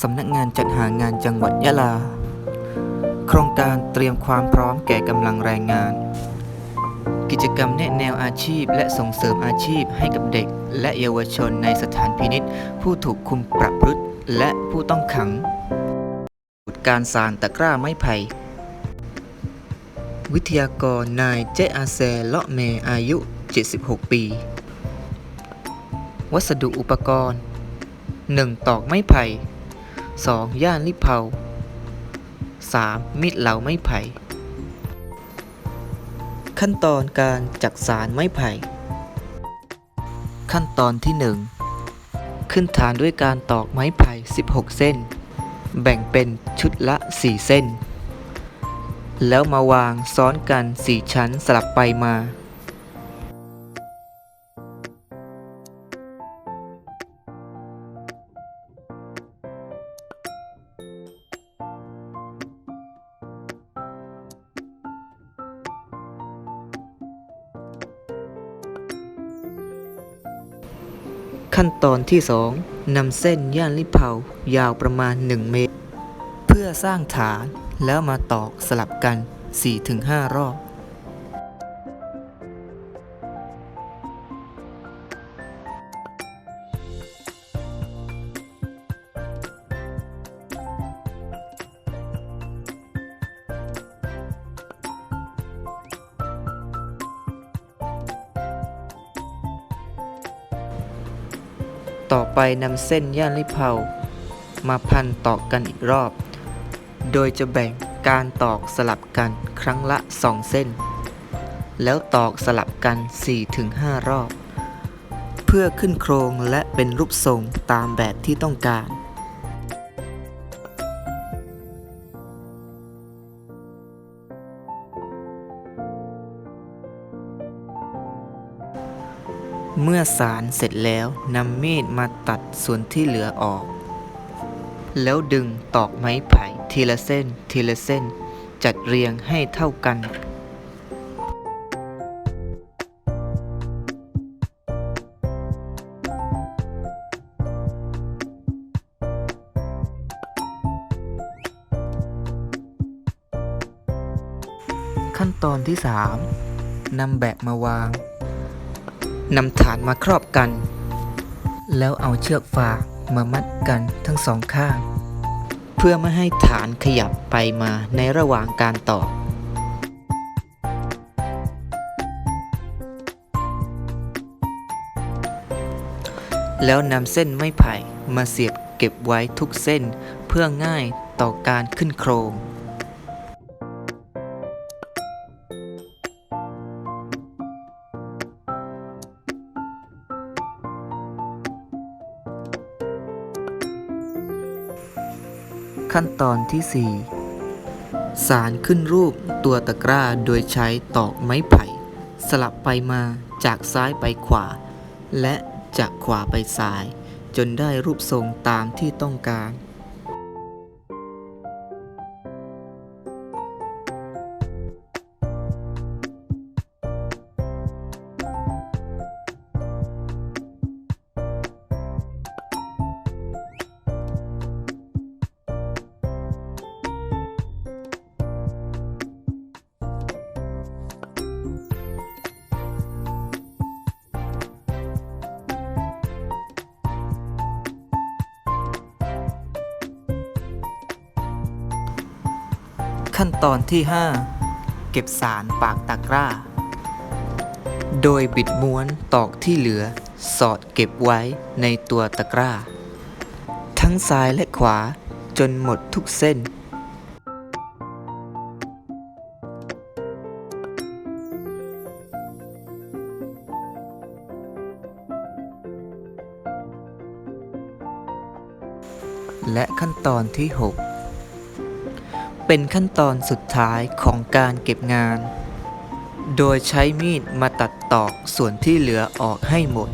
สำนักงานจัดหางานจังหวัดยะลา โครงการเตรียมความพร้อมแก่กำลังแรงงาน กิจกรรมแนะแนวอาชีพ และส่งเสริมอาชีพให้กับเด็ก และเยาวชนในสถานพินิษผู้ถูกคุมประพฤติและผู้ต้องขัง การสารตะกร้าไม้ไผ่วิทยากรนายเจอาแซเลาะเมอายุ 76 ปี วัสดุอุปกรณ์ 1. ตอกไม้ไผ่ 2. ย่านลิเผา 3. มีดเหลาไม้ไผ่ ขั้นตอนการจักสารไม้ไผ่ ขั้นตอนที่ 1 ขึ้นฐานด้วยการตอกไม้ไผ่ 16 เส้น แบ่งเป็นชุดละ 4 เส้น แล้วมาวางซ้อนกัน 4 ชั้นสลับไปมา ขั้นตอนที่ 2นำเส้นย่านลิเผายาวประมาณ 1 เมตร เพื่อสร้างฐานแล้วมาตอกสลับกัน 4-5 รอบ ต่อไปนำเส้นย่านลิเผามาพันตอกกันอีกรอบ โดยจะแบ่งการตอกสลับกันครั้งละ 2 เส้น แล้วตอกสลับกัน 4-5 รอบ เพื่อขึ้นโครงและเป็นรูปทรงตามแบบที่ต้องการ เมื่อสารเสร็จแล้วนำมีดมาตัดส่วนที่เหลือออก แล้วดึงตอกไม้ไผ่ทีละเส้นทีละเส้น จัดเรียงให้เท่ากัน ขั้นตอนที่ 3นำแบะมาวาง นำฐานมาครอบกัน แล้วเอาเชือกฟางมามัดกันทั้งสองข้าง เพื่อไม่ให้ฐานขยับไปมาในระหว่างการต่อแล้วนำเส้นไม้ไผ่มาเสียบเก็บไว้ทุกเส้นเพื่อง่ายต่อการขึ้นโครง ขั้นตอนที่ 4 สารขึ้นรูปตัวตะกร้าโดยใช้ตอกไม้ไผ่ สลับไปมาจากซ้ายไปขวา และจากขวาไปซ้าย จนได้รูปทรงตามที่ต้องการ ขั้นตอนที่ 5 เก็บสารปากตะกร้า โดยบิดม้วนตอกที่เหลือ สอดเก็บไว้ในตัวตะกร้า ทั้งซ้ายและขวาจนหมดทุกเส้น และขั้นตอนที่ 6 เป็นขั้นตอนสุดท้ายของการเก็บงาน โดยใช้มีดมาตัดตอกส่วนที่เหลือออกให้หมด